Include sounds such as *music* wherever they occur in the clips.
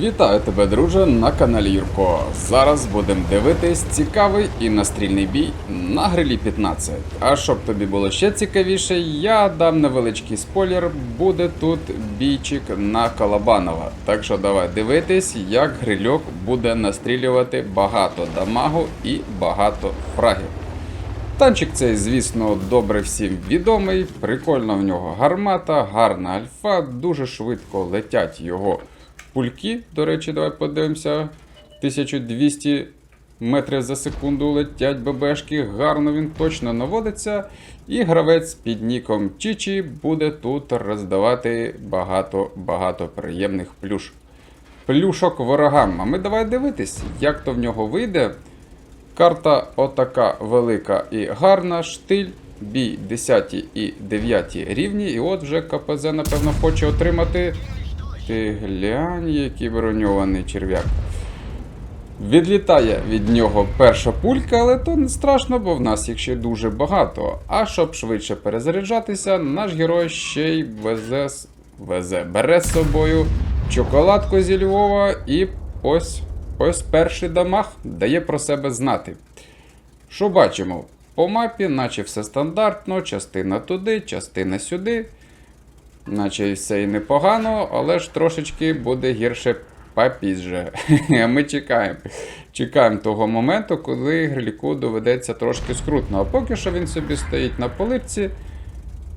Вітаю тебе, друже, на каналі Юрко. Зараз будемо дивитись цікавий і настрільний бій на грилі 15. А щоб тобі було ще цікавіше, я дам невеличкий спойлер. Буде тут бійчик на Калабанова. Так що давай дивитись, як грильок буде настрілювати багато дамагу і багато фрагів. Танчик цей, звісно, добре всім відомий. Прикольно в нього гармата, гарна альфа, дуже швидко летять його пульки. До речі, давай подивимося. 1200 метрів за секунду летять ББшки. Гарно він точно наводиться. І гравець під ніком Чічі буде тут роздавати багато-багато приємних плюш. Плюшок ворогам. А ми давай дивитись, як то в нього вийде. Карта отака велика і гарна, штиль, бій 10 і 9 рівні. І от вже КПЗ, напевно, хоче отримати. Ти глянь, який броньований черв'як. Відлітає від нього перша пулька, але то не страшно, бо в нас їх ще дуже багато. А щоб швидше перезаряджатися, наш герой ще й везе, везе, бере з собою чоколадку зі Львова і ось, ось перший дамаг дає про себе знати. Що бачимо? По мапі, наче все стандартно, частина туди, частина сюди. Наче все і непогано, але ж трошечки буде гірше попізже. *laughs* А ми чекаємо. Чекаємо того моменту, коли гриліку доведеться трошки скрутно. А поки що він собі стоїть на полипці,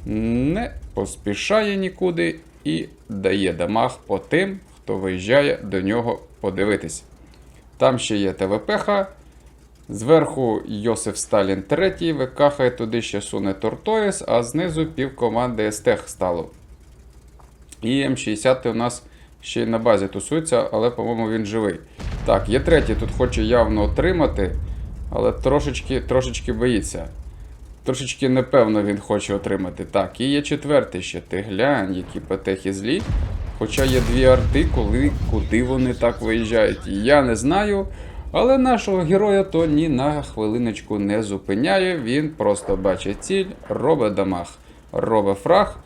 не поспішає нікуди і дає дамаг по тим, хто виїжджає до нього подивитись. Там ще є ТВПХ. Зверху Йосиф Сталін третій, викахає туди ще суне Тортоєс, а знизу пів команди Естех стало. І М60 у нас ще й на базі тусується, але, по-моєму, він живий. Так, є третій, тут хоче явно отримати, але трошечки, трошечки боїться. Трошечки непевно він хоче отримати. Так, і є четвертий ще. Ти глянь, які петехи злі. Хоча є дві арти, коли, куди вони так виїжджають. Я не знаю. Але нашого героя то ні на хвилиночку не зупиняє. Він просто бачить ціль, робить дамаг, робить фраг.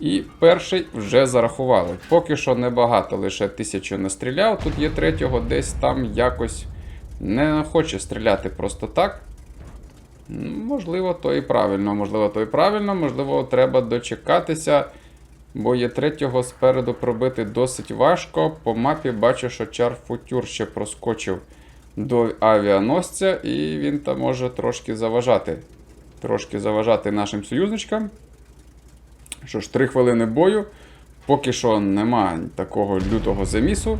І перший вже зарахували. Поки що небагато, лише тисячу настріляв. Тут є третього, десь там якось не хоче стріляти просто так. Можливо, то і правильно, можливо, то і правильно, можливо, треба дочекатися, бо є третього спереду пробити досить важко. По мапі бачу, що чар футюр ще проскочив до авіаносця, і він там може трошки заважати. Трошки заважати нашим союзничкам. Що ж, 3 хвилини бою. Поки що нема такого лютого замісу.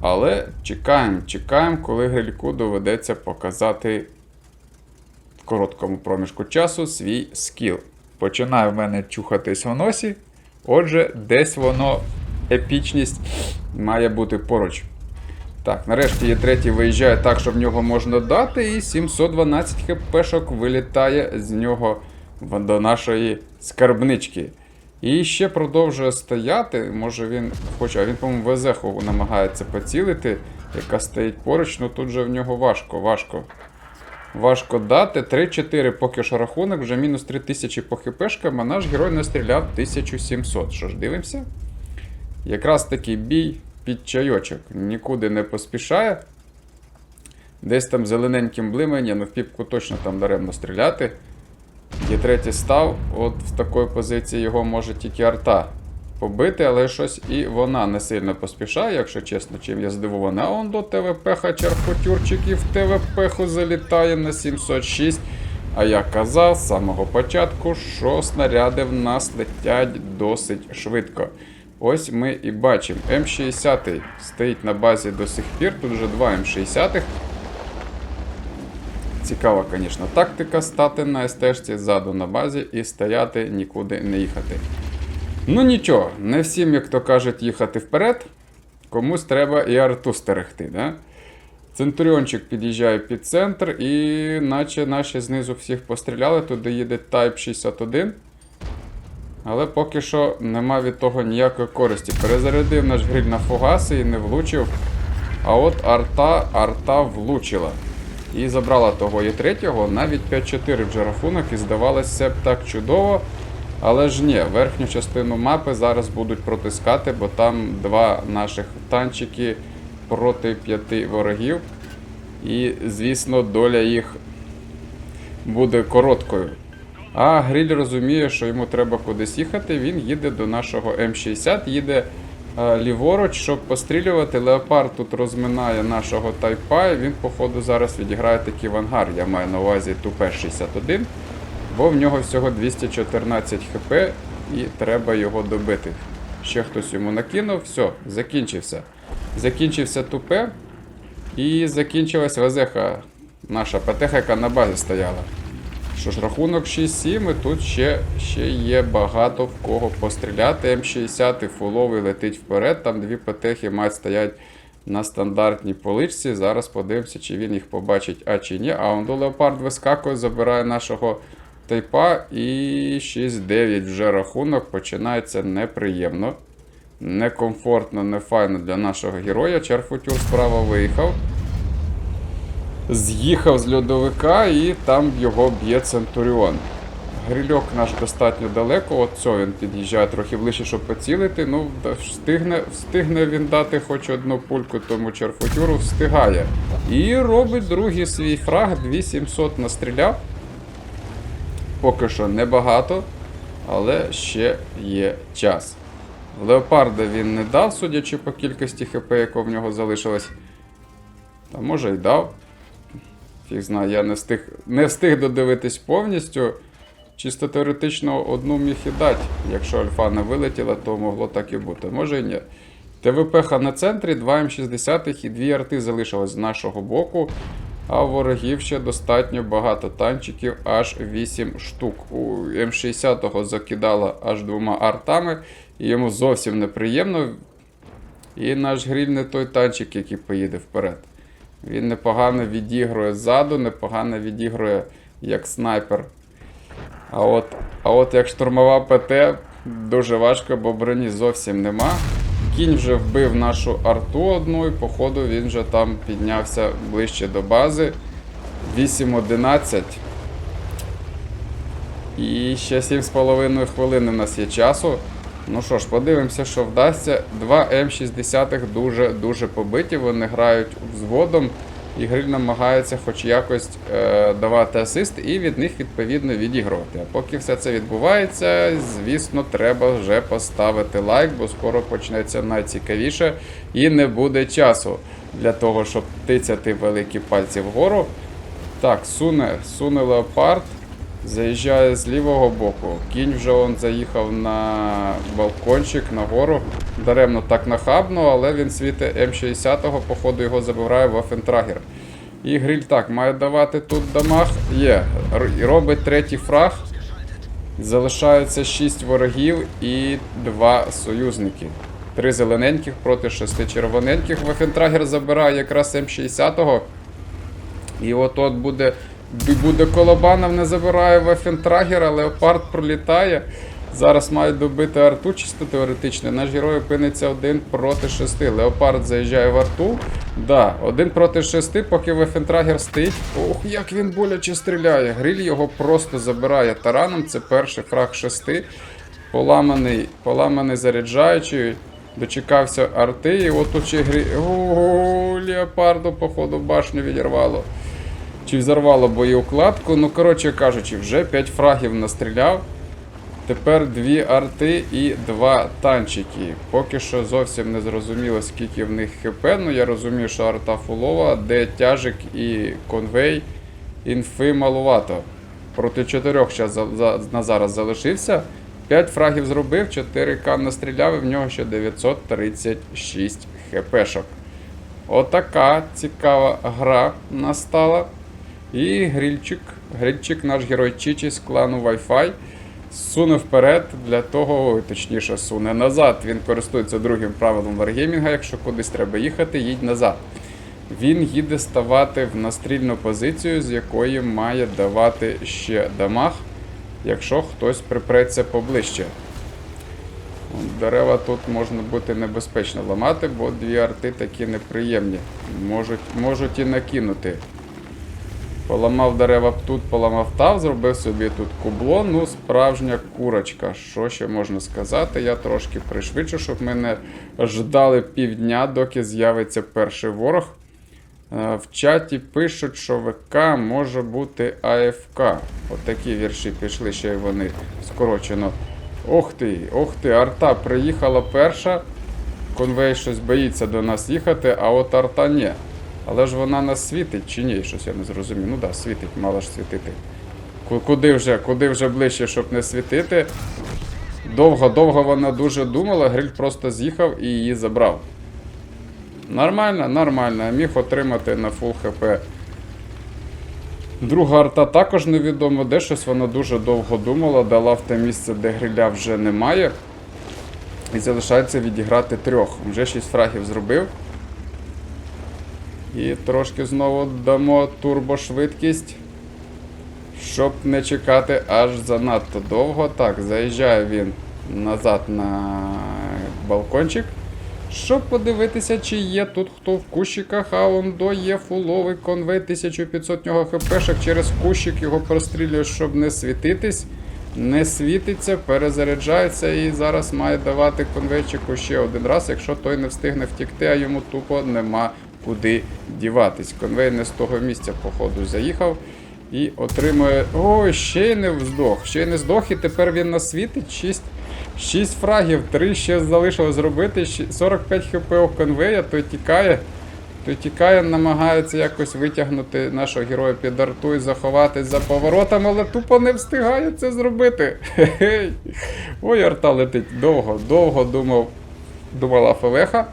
Але чекаємо, чекаємо, коли Грильку доведеться показати в короткому проміжку часу свій скіл. Починає в мене чухатись в носі. Отже, десь воно епічність має бути поруч. Так, нарешті є третій виїжджає так, що в нього можна дати, і 712 хпшок вилітає з нього до нашої скарбнички. І ще продовжує стояти. Може він хоче, а він, по-моєму, Везеху намагається поцілити, яка стоїть поруч, ну тут же в нього важко, важко. Важко дати. 3-4 поки що рахунок, вже мінус 3000 по хпшкам, а наш герой настріляв 1700. Що ж, дивимося? Якраз такий бій під чайочок. Нікуди не поспішає. Десь там зелененьким блименням, в піпку точно там даремно стріляти. Є третій став, от в такій позиції його може тільки арта побити, але щось і вона не сильно поспішає, якщо чесно, чим я здивований. А он до ТВП і в ТВП залітає на 706. А я казав з самого початку, що снаряди в нас летять досить швидко. Ось ми і бачимо. М60 стоїть на базі до сих пір, тут вже два М60. Цікава, звісно, тактика стати на СТ ззаду на базі і стояти, нікуди не їхати. Ну нічого, не всім, як то кажуть, їхати вперед. Комусь треба і арту стерегти. Да? Центуріончик під'їжджає під центр, і наче наші знизу всіх постріляли, туди їде Type 61. Але поки що нема від того ніякої користі. Перезарядив наш гриль на фугаси і не влучив. А от арта, арта влучила. І забрала того і третього, навіть 5-4 вже рахунок, і здавалося б так чудово. Але ж ні, верхню частину мапи зараз будуть протискати, бо там два наших танчики проти п'яти ворогів. І, звісно, доля їх буде короткою. А Гриль розуміє, що йому треба кудись їхати. Він їде до нашого М60, їде ліворуч, щоб пострілювати. Леопард тут розминає нашого тайпа. І він, походу, зараз відіграє такий вангар. Я маю на увазі тупе 61, бо в нього всього 214 хп і треба його добити. Ще хтось йому накинув, все, закінчився. Закінчився тупе. І закінчилась везеха наша ПТХ, яка на базі стояла. Що ж, рахунок 6-7, і тут ще, ще є багато в кого постріляти. М60 і фуловий летить вперед. Там дві ПТХи мають стоять на стандартній поличці. Зараз подивимося, чи він їх побачить, а чи ні. А он до Леопард вискакує, забирає нашого тайпа. І 6-9 вже рахунок. Починається неприємно. Некомфортно, не файно для нашого героя. Черфутюр справа виїхав. З'їхав з льодовика і там його б'є Центуріон. Грильок наш достатньо далеко, от цього він під'їжджає трохи ближче, щоб поцілити. Ну, встигне, встигне він дати хоч одну пульку тому черфутюру, встигає. І робить другий свій фраг, 2700 настріляв. Поки що небагато, але ще є час. Леопарда він не дав, судячи по кількості ХП, яка в нього залишилось. Та може й дав. Фіг знає, я не встиг, не встиг додивитись повністю. Чисто теоретично одну міг і дати. Якщо альфа не вилетіла, то могло так і бути. Може і ні. ТВП на центрі, 2 М60 і 2 арти залишилось з нашого боку. А ворогів ще достатньо багато танчиків, аж 8 штук. У М60 закидало аж двома артами, і йому зовсім неприємно. І наш гриль не той танчик, який поїде вперед. Він непогано відігрує ззаду, непогано відігрує як снайпер. А от, а от як штурмова ПТ дуже важко, бо броні зовсім нема. Кінь вже вбив нашу арту одну, і походу він вже там піднявся ближче до бази. 8-11. І ще 7,5 хвилин у нас є часу. Ну що ж, подивимося, що вдасться. Два М60 дуже-дуже побиті, вони грають взводом, і гриль намагається хоч якось е, давати асист і від них відповідно відігрувати. А поки все це відбувається, звісно, треба вже поставити лайк, бо скоро почнеться найцікавіше і не буде часу для того, щоб тицяти великі пальці вгору. Так, суне, суне леопард. Заїжджає з лівого боку. Кінь вже он заїхав на балкончик нагору. Даремно так нахабно, але він світить М60-го, походу його забирає Вафентрагер. І гриль так, має давати тут дамаг. Є. Робить третій фраг. Залишається 6 ворогів і 2 союзники. Три зелененьких проти шести червоненьких. Вафентрагер забирає якраз М60-го. І от от буде, буде Колобанов, не забирає Вафентрагера, Леопард пролітає. Зараз мають добити арту, чисто теоретично. Наш герой опиниться один проти шести. Леопард заїжджає в арту. Да, один проти шести, поки Вафентрагер стоїть. Ох, як він боляче стріляє. Гриль його просто забирає тараном. Це перший фраг шести. Поламаний, поламаний заряджаючий. Дочекався арти, і от тут ще грі. Ого, Леопарду, походу, башню відірвало. Чи взорвало боєукладку. Ну, коротше кажучи, вже 5 фрагів настріляв. Тепер дві арти і два танчики. Поки що зовсім не зрозуміло, скільки в них хп. Ну я розумію, що арта фулова, де тяжик і конвей інфи малувато. Проти чотирьох на зараз залишився. 5 фрагів зробив, 4К настріляв і в нього ще 936 хпшок. Отака цікава гра настала. І грильчик, грильчик, наш герой Чичі з клану Wi-Fi суне вперед для того, точніше, суне назад. Він користується другим правилом варгеймінга. Якщо кудись треба їхати, їдь назад. Він їде ставати в настрільну позицію, з якої має давати ще дамаг, якщо хтось припреться поближче. Дерева тут можна бути небезпечно ламати, бо дві арти такі неприємні. Можуть, можуть і накинути. Поламав дерева тут, поламав там, зробив собі тут кубло. Ну, справжня курочка. Що ще можна сказати? Я трошки пришвидшу, щоб ми не ждали півдня, доки з'явиться перший ворог. Е, В чаті пишуть, що ВК може бути АФК. Отакі вірші пішли, ще й вони скорочено. Ох ти, ох ти, арта приїхала перша. Конвей щось боїться до нас їхати, а от арта ні. Але ж вона нас світить чи ні? Щось я не зрозумів. Ну так, да, світить, мала ж світити. Ку- Куди вже, куди вже ближче, щоб не світити. Довго-довго вона дуже думала, гриль просто з'їхав і її забрав. Нормально, нормально. Міг отримати на фул хп. Друга арта також невідомо, де щось вона дуже довго думала, дала в те місце, де гриля вже немає. І залишається відіграти трьох. Вже 6 фрагів зробив. І трошки знову дамо турбошвидкість. Щоб не чекати аж занадто довго. Так, заїжджає він назад на балкончик. Щоб подивитися, чи є тут хто в кущиках, а он до є фуловий конвей 1500 нього хпшок. Через кущик його прострілює, щоб не світитись. Не світиться, перезаряджається і зараз має давати конвейчику ще один раз, якщо той не встигне втікти, а йому тупо нема куди діватись. Конвей не з того місця, походу, заїхав і отримує. Ой, ще й не здох, ще й не здох, і тепер він нас світить. 6, 6 фрагів, 3 ще залишилось зробити. 45 хп у конвея, той тікає. Той тікає, намагається якось витягнути нашого героя під арту і заховатись за поворотом, але тупо не встигає це зробити. Хе-хей. Ой, арта летить довго, довго думав, думала Февеха.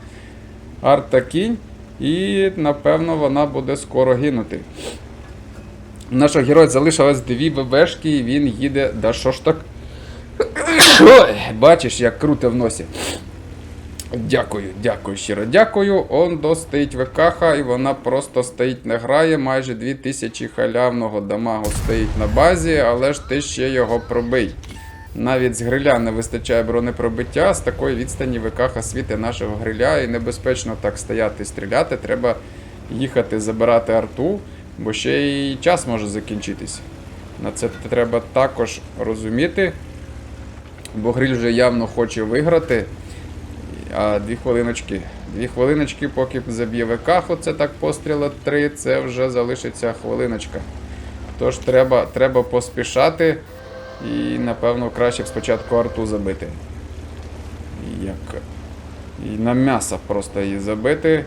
Арта кінь, і напевно вона буде скоро гинути. У нашого героя залишилось дві ББшки, і він їде. Да що ж так? Бачиш, як круте в носі. Дякую, дякую, щиро дякую. Он достоїть ВКХ, і вона просто стоїть, не грає. Майже 2000 халявного дамагу стоїть на базі, але ж ти ще його пробий. Навіть з гриля не вистачає бронепробиття, з такої відстані ВКХ світи нашого гриля, і небезпечно так стояти і стріляти. Треба їхати забирати арту, бо ще й час може закінчитись. На це треба також розуміти, бо гриль вже явно хоче виграти. А дві хвилиночки. Дві хвилиночки, поки заб'є ВК, це так постріла три, це вже залишиться хвилиночка. Тож треба, треба поспішати і, напевно, краще б спочатку арту забити. Як... І на м'ясо просто її забити.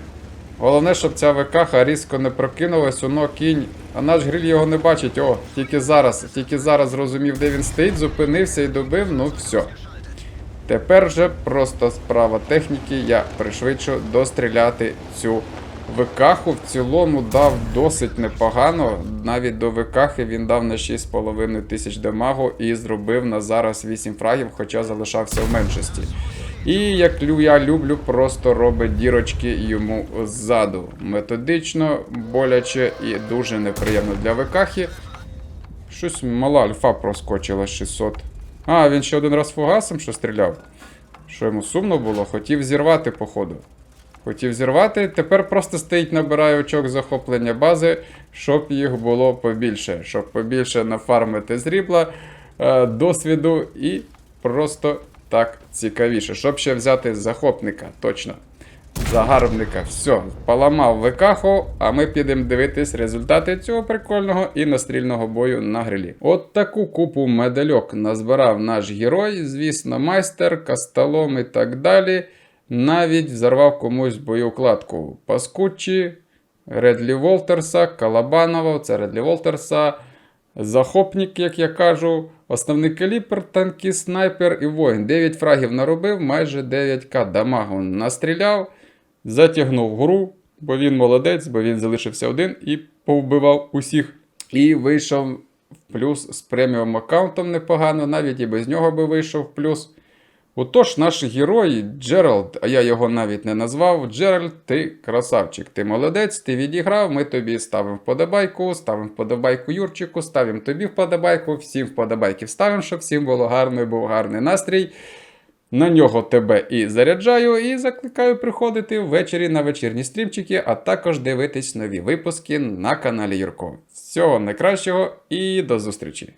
Головне, щоб ця ВК різко не прокинулась, воно кінь. А наш гриль його не бачить. О, тільки зараз, тільки зараз зрозумів, де він стоїть, зупинився і добив, ну все. Тепер же просто справа техніки, я пришвидшу достріляти цю ВКху. В цілому дав досить непогано. Навіть до ВКхи він дав на 6,5 тисяч дамагу і зробив на зараз 8 фрагів, хоча залишався в меншості. І як я люблю, просто робить дірочки йому ззаду. Методично, боляче і дуже неприємно для ВКхи. Щось мала альфа проскочила 600. А, він ще один раз фугасом що стріляв. Що йому сумно було, хотів зірвати, походу. Хотів зірвати, тепер просто стоїть, набирає очок захоплення бази, щоб їх було побільше. Щоб побільше нафармити зрібла, е, досвіду і просто так цікавіше. Щоб ще взяти захопника, точно. Загарбника, все, поламав ВКху, а ми підемо дивитись результати цього прикольного і настрільного бою на грилі. От таку купу медальок назбирав наш герой, звісно, майстер, касталом і так далі. Навіть взорвав комусь боєукладку. Паскучі, Редлі Волтерса, Калабанова, це Редлі Волтерса, Захопник, як я кажу, основний калібр, танкіст, снайпер і воїн. 9 фрагів наробив, майже 9к дамагу настріляв, затягнув гру, бо він молодець, бо він залишився один і повбивав усіх. І вийшов в плюс з преміум аккаунтом непогано, навіть і без нього би вийшов в плюс. Отож, наш герой Джеральд, а я його навіть не назвав. Джеральд, ти красавчик, ти молодець, ти відіграв. Ми тобі ставимо вподобайку, ставимо вподобайку Юрчику, ставимо тобі вподобайку, всім вподобайки ставимо, щоб всім було гарно і був гарний настрій. На нього тебе і заряджаю, і закликаю приходити ввечері на вечірні стрімчики, а також дивитись нові випуски на каналі Юрко. Всього найкращого і до зустрічі!